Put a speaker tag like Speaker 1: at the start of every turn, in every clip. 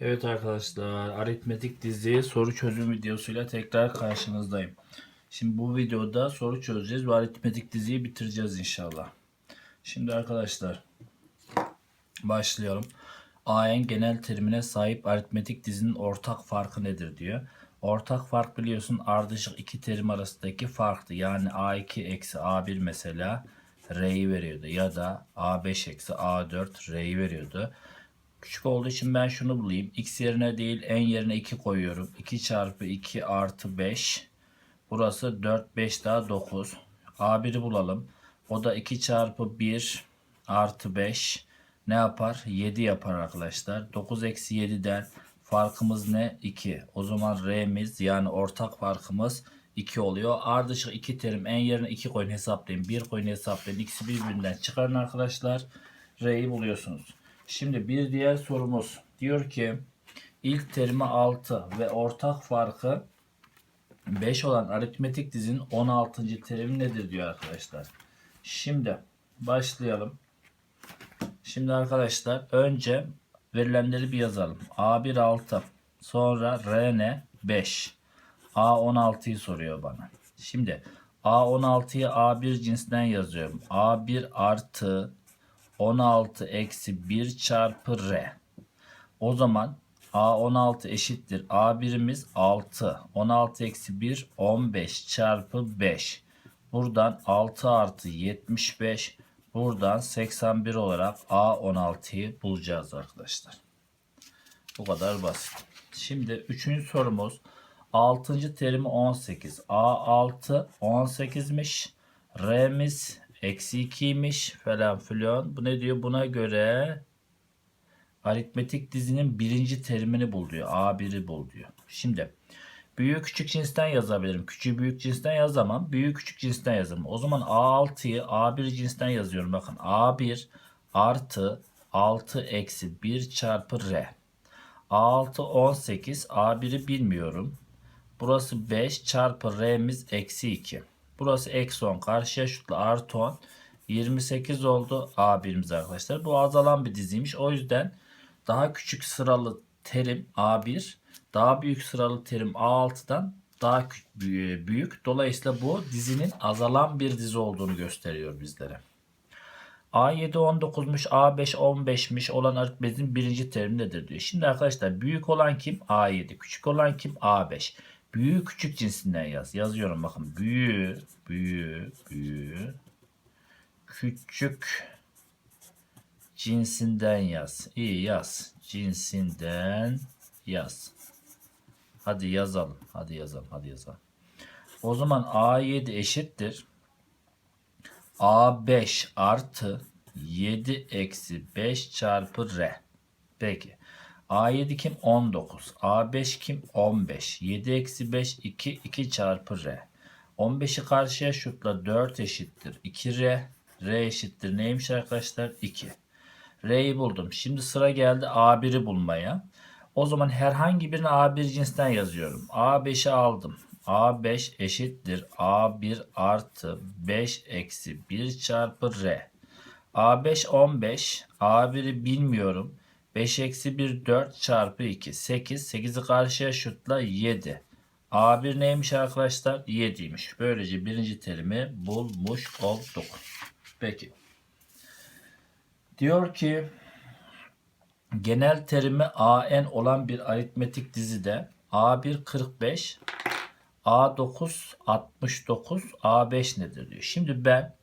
Speaker 1: Evet arkadaşlar, aritmetik dizi soru çözüm videosuyla tekrar karşınızdayım. Şimdi bu videoda soru çözeceğiz ve aritmetik diziyi bitireceğiz inşallah. Şimdi arkadaşlar başlayalım. AN genel terimine sahip aritmetik dizinin ortak farkı nedir diyor. Ortak fark biliyorsun ardışık iki terim arasındaki farktı. Yani A2 eksi A1 mesela R'yi veriyordu ya da A5 eksi A4 R'yi veriyordu. Küçük olduğu için ben şunu bulayım. X yerine değil n yerine 2 koyuyorum. 2 çarpı 2 artı 5. Burası 4 5 daha 9. A1'i bulalım. O da 2 çarpı 1 artı 5 ne yapar? 7 yapar arkadaşlar. 9 eksi 7'den farkımız ne? 2. O zaman R'miz yani ortak farkımız 2 oluyor. Ardışık 2 terim en yerine 2 koyun hesaplayın. 1 koyun hesaplayın. İkisi birbirinden çıkarın arkadaşlar. R'yi buluyorsunuz. Şimdi bir diğer sorumuz diyor ki ilk terimi 6 ve ortak farkı 5 olan aritmetik dizinin 16. terimi nedir diyor arkadaşlar. Şimdi başlayalım. Şimdi arkadaşlar önce verilenleri bir yazalım. A1 6 sonra R ne 5 A16'yı soruyor bana. Şimdi A16'yı A1 cinsinden yazıyorum. A1 artı 16 eksi 1 çarpı R. O zaman A16 eşittir. A1'imiz 6. 16 eksi 1 15 çarpı 5. Buradan 6 artı 75. Buradan 81 olarak A16'yı bulacağız arkadaşlar. Bu kadar basit. Şimdi üçüncü sorumuz. 6. terimi 18. A6 18'miş. R'miz eksi 2'ymiş falan filan. Bu ne diyor? Buna göre aritmetik dizinin birinci terimini bul diyor. A1'i bul diyor. Şimdi büyük küçük cinsten yazabilirim. Küçüğü büyük cinsten yazamam. Büyük küçük cinsten yazarım. O zaman A6'yı A1 cinsten yazıyorum. Bakın A1 artı 6 eksi 1 çarpı R. A6 18. A1'i bilmiyorum. Burası 5 çarpı R'miz eksi 2. Burası eksi 10. Karşıya şutla artı 10. 28 oldu A1'imiz arkadaşlar. Bu azalan bir diziymiş. O yüzden daha küçük sıralı terim A1 daha büyük sıralı terim A6'dan daha büyük. Dolayısıyla bu dizinin azalan bir dizi olduğunu gösteriyor bizlere. A7 19'muş, A5 15'miş olan aritmetin birinci terimi nedir diyor. Şimdi arkadaşlar büyük olan kim? A7. Küçük olan kim? A5. Büyük küçük cinsinden yaz. Yazıyorum bakın. Büyü, büyü, büyü. Küçük cinsinden yaz. İyi yaz. Cinsinden yaz. Hadi yazalım. Hadi yazalım. Hadi yazalım. O zaman A7 eşittir. A5 artı 7 eksi 5 çarpı R. Peki. A7 kim? 19. A5 kim? 15. 7 eksi 5 2. 2 çarpı R. 15'i karşıya şutla 4 eşittir. 2R. R eşittir. Neymiş arkadaşlar? 2. R'yi buldum. Şimdi sıra geldi A1'i bulmaya. O zaman herhangi birini A1 cinsinden yazıyorum. A5'i aldım. A5 eşittir. A1 artı 5 eksi 1 çarpı R. A5 15. A1'i bilmiyorum. 5 eksi 1 4 çarpı 2 8. 8'i karşıya şutla 7. A1 neymiş arkadaşlar? 7'ymiş. Böylece birinci terimi bulmuş olduk. Peki. Diyor ki genel terimi AN olan bir aritmetik dizide A1 45 A9 69 A5 nedir diyor. Şimdi ben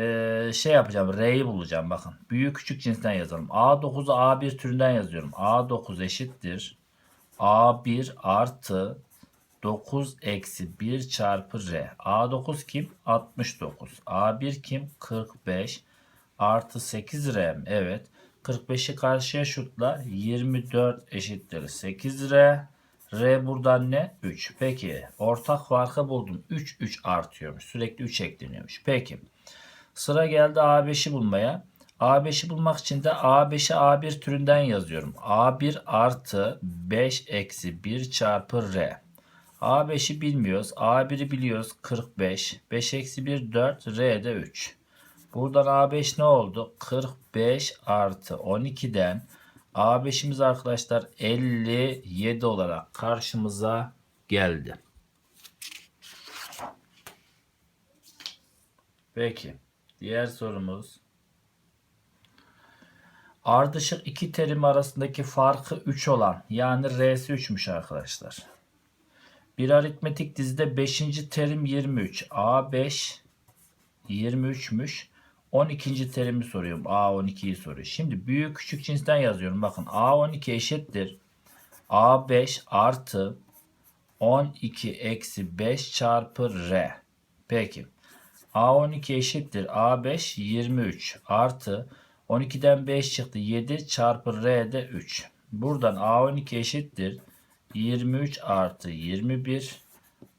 Speaker 1: e, şey yapacağım. R'yi bulacağım. Bakın. Büyük küçük cinsten yazalım. A9'u A1 türünden yazıyorum. A9 eşittir. A1 artı 9 eksi 1 çarpı R. A9 kim? 69. A1 kim? 45. Artı 8 R. Evet. 45'i karşıya şutla 24 eşittir 8 R. R buradan ne? 3. Peki ortak farkı buldum. 3 3 artıyormuş. Sürekli 3 ekleniyormuş. Peki. Sıra geldi A5'i bulmaya. A5'i bulmak için de A5'i A1 türünden yazıyorum. A1 artı 5 eksi 1 çarpı R. A5'i bilmiyoruz. A1'i biliyoruz. 45. 5 eksi 1 4. R de 3. Buradan A5 ne oldu? 45 artı 12'den A5'imiz arkadaşlar 57 olarak karşımıza geldi. Peki. Diğer sorumuz. Ardışık iki terim arasındaki farkı 3 olan yani R'si 3'müş arkadaşlar. Bir aritmetik dizide 5. terim 23. A5 23'müş. 12. terimi soruyorum. A12'yi soruyor. Şimdi büyük küçük cinsten yazıyorum. Bakın A12 eşittir. A5 artı 12 eksi 5 çarpı R. Peki. A12 eşittir. A5 23 artı 12'den 5 çıktı. 7 çarpı R de 3. Buradan A12 eşittir. 23 artı 21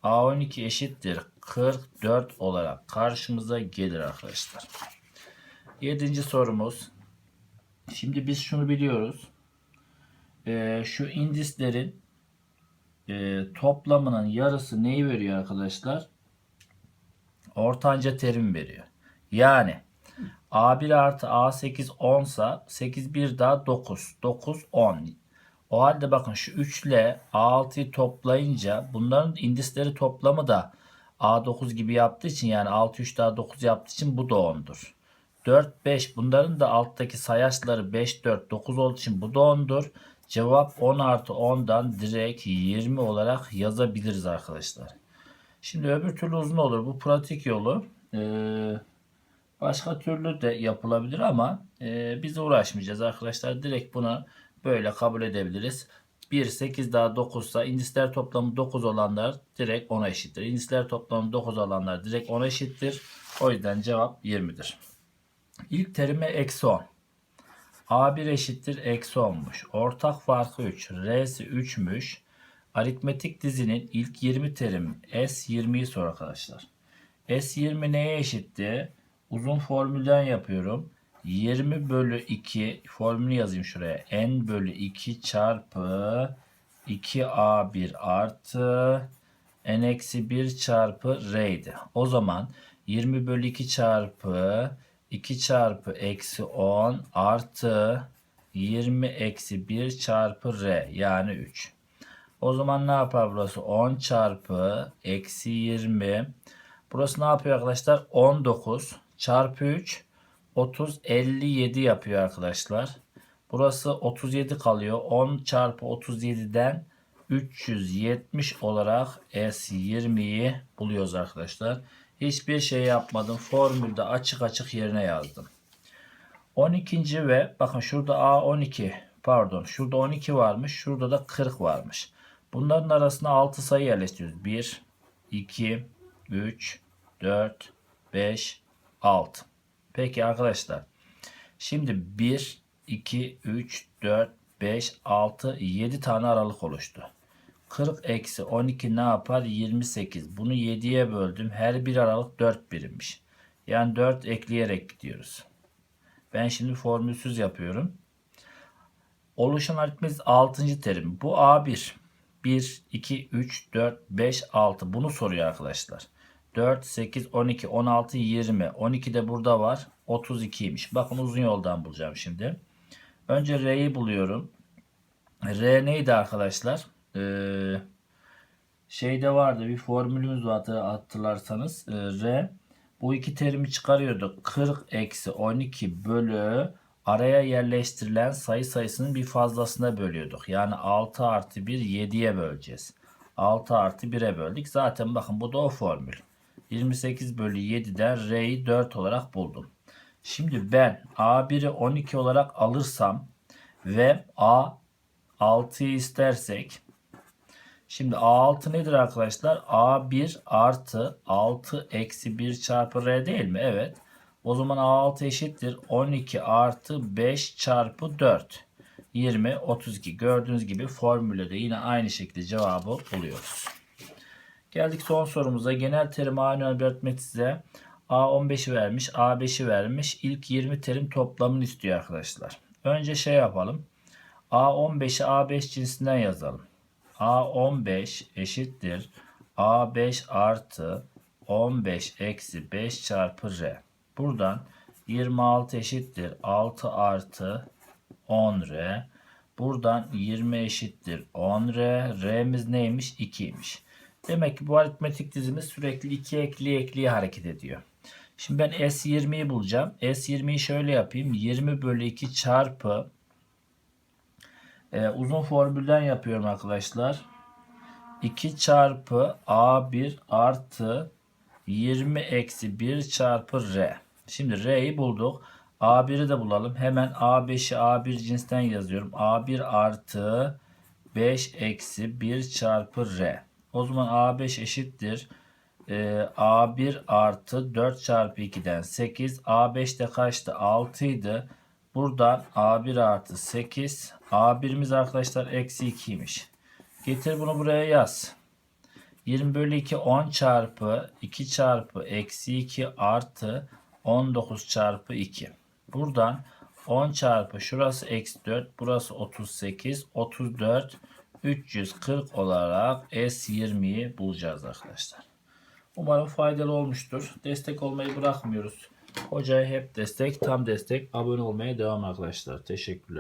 Speaker 1: A12 eşittir 44 olarak karşımıza gelir arkadaşlar. Yedinci sorumuz. Şimdi biz şunu biliyoruz. Ee, şu indislerin e, toplamının yarısı neyi veriyor arkadaşlar? Ortanca terim veriyor. Yani A1 artı A8 10 sa 8 bir daha 9. 9 10. O halde bakın şu 3 ile A6'yı toplayınca bunların indisleri toplamı da A9 gibi yaptığı için yani 6 3 daha 9 yaptığı için bu da 10'dur. 4 5 bunların da alttaki sayaçları 5 4 9 olduğu için bu da 10'dur. Cevap 10 artı 10'dan direkt 20 olarak yazabiliriz arkadaşlar. Şimdi öbür türlü uzun olur. Bu pratik yolu. Ee, başka türlü de yapılabilir ama e, biz uğraşmayacağız arkadaşlar. Direkt buna böyle kabul edebiliriz. 1, 8 daha 9 ise indisler toplamı 9 olanlar direkt 10'a eşittir. İndisler toplamı 9 olanlar direkt 10'a eşittir. O yüzden cevap 20'dir. İlk terime eksi 10. A1 eşittir eksi 10'muş. Ortak farkı 3. R'si 3'müş. Aritmetik dizinin ilk 20 terim S20'yi sor arkadaşlar. S20 neye eşitti? Uzun formülden yapıyorum. 20 bölü 2 formülü yazayım şuraya. N bölü 2 çarpı 2A1 artı N eksi 1 çarpı R'ydi. O zaman 20 bölü 2 çarpı 2 çarpı eksi 10 artı 20 eksi 1 çarpı R yani 3. O zaman ne yapar burası? 10 çarpı eksi 20. Burası ne yapıyor arkadaşlar? 19 çarpı 3 30 57 yapıyor arkadaşlar. Burası 37 kalıyor. 10 çarpı 37'den 370 olarak S20'yi buluyoruz arkadaşlar. Hiçbir şey yapmadım. Formülde açık açık yerine yazdım. 12. ve bakın şurada A12 pardon şurada 12 varmış. Şurada da 40 varmış. Bunların arasına 6 sayı yerleştiriyoruz. 1, 2, 3, 4, 5, 6. Peki arkadaşlar. Şimdi 1, 2, 3, 4, 5, 6, 7 tane aralık oluştu. 40 eksi 12 ne yapar? 28. Bunu 7'ye böldüm. Her bir aralık 4 birimmiş. Yani 4 ekleyerek gidiyoruz. Ben şimdi formülsüz yapıyorum. Oluşan aritmetiğimiz 6. terim. Bu A1. 1, 2, 3, 4, 5, 6. Bunu soruyor arkadaşlar. 4, 8, 12, 16, 20. 12 de burada var. 32'ymiş. Bakın uzun yoldan bulacağım şimdi. Önce R'yi buluyorum. R neydi arkadaşlar? Ee, şeyde vardı bir formülümüz vardı hatırlarsanız. Ee, R bu iki terimi çıkarıyorduk. 40 eksi 12 bölü araya yerleştirilen sayı sayısının bir fazlasına bölüyorduk. Yani 6 artı 1 7'ye böleceğiz. 6 artı 1'e böldük. Zaten bakın bu da o formül. 28 bölü 7'den R'yi 4 olarak buldum. Şimdi ben A1'i 12 olarak alırsam ve A 6'yı istersek Şimdi A6 nedir arkadaşlar? A1 artı 6 eksi 1 çarpı R değil mi? Evet. O zaman A6 eşittir 12 artı 5 çarpı 4. 20, 32. Gördüğünüz gibi formülle de yine aynı şekilde cevabı buluyoruz. Geldik son sorumuza. Genel terim A önemli aritmetize A15'i vermiş, A5'i vermiş. İlk 20 terim toplamını istiyor arkadaşlar. Önce şey yapalım. A15'i A5 cinsinden yazalım. A15 eşittir. A5 artı 15 eksi 5 çarpı R. Buradan 26 eşittir. 6 artı 10R. Buradan 20 eşittir 10R. R'miz neymiş? 2'ymiş. Demek ki bu aritmetik dizimiz sürekli 2 ekliye ekliye hareket ediyor. Şimdi ben S20'yi bulacağım. S20'yi şöyle yapayım. 20 bölü 2 çarpı e, uzun formülden yapıyorum arkadaşlar. 2 çarpı A1 artı 20 eksi 1 çarpı R. Şimdi R'yi bulduk. A1'i de bulalım. Hemen A5'i A1 cinsten yazıyorum. A1 artı 5 eksi 1 çarpı R. O zaman A5 eşittir. Ee, A1 artı 4 çarpı 2'den 8. A5 de kaçtı? 6 idi. Buradan A1 artı 8. A1'imiz arkadaşlar eksi 2'ymiş. Getir bunu buraya yaz. 20 bölü 2 10 çarpı 2 çarpı eksi 2 artı 19 çarpı 2. Buradan 10 çarpı şurası eksi 4 burası 38 34 340 olarak S20'yi bulacağız arkadaşlar. Umarım faydalı olmuştur. Destek olmayı bırakmıyoruz. Hocaya hep destek, tam destek. Abone olmaya devam arkadaşlar. Teşekkürler.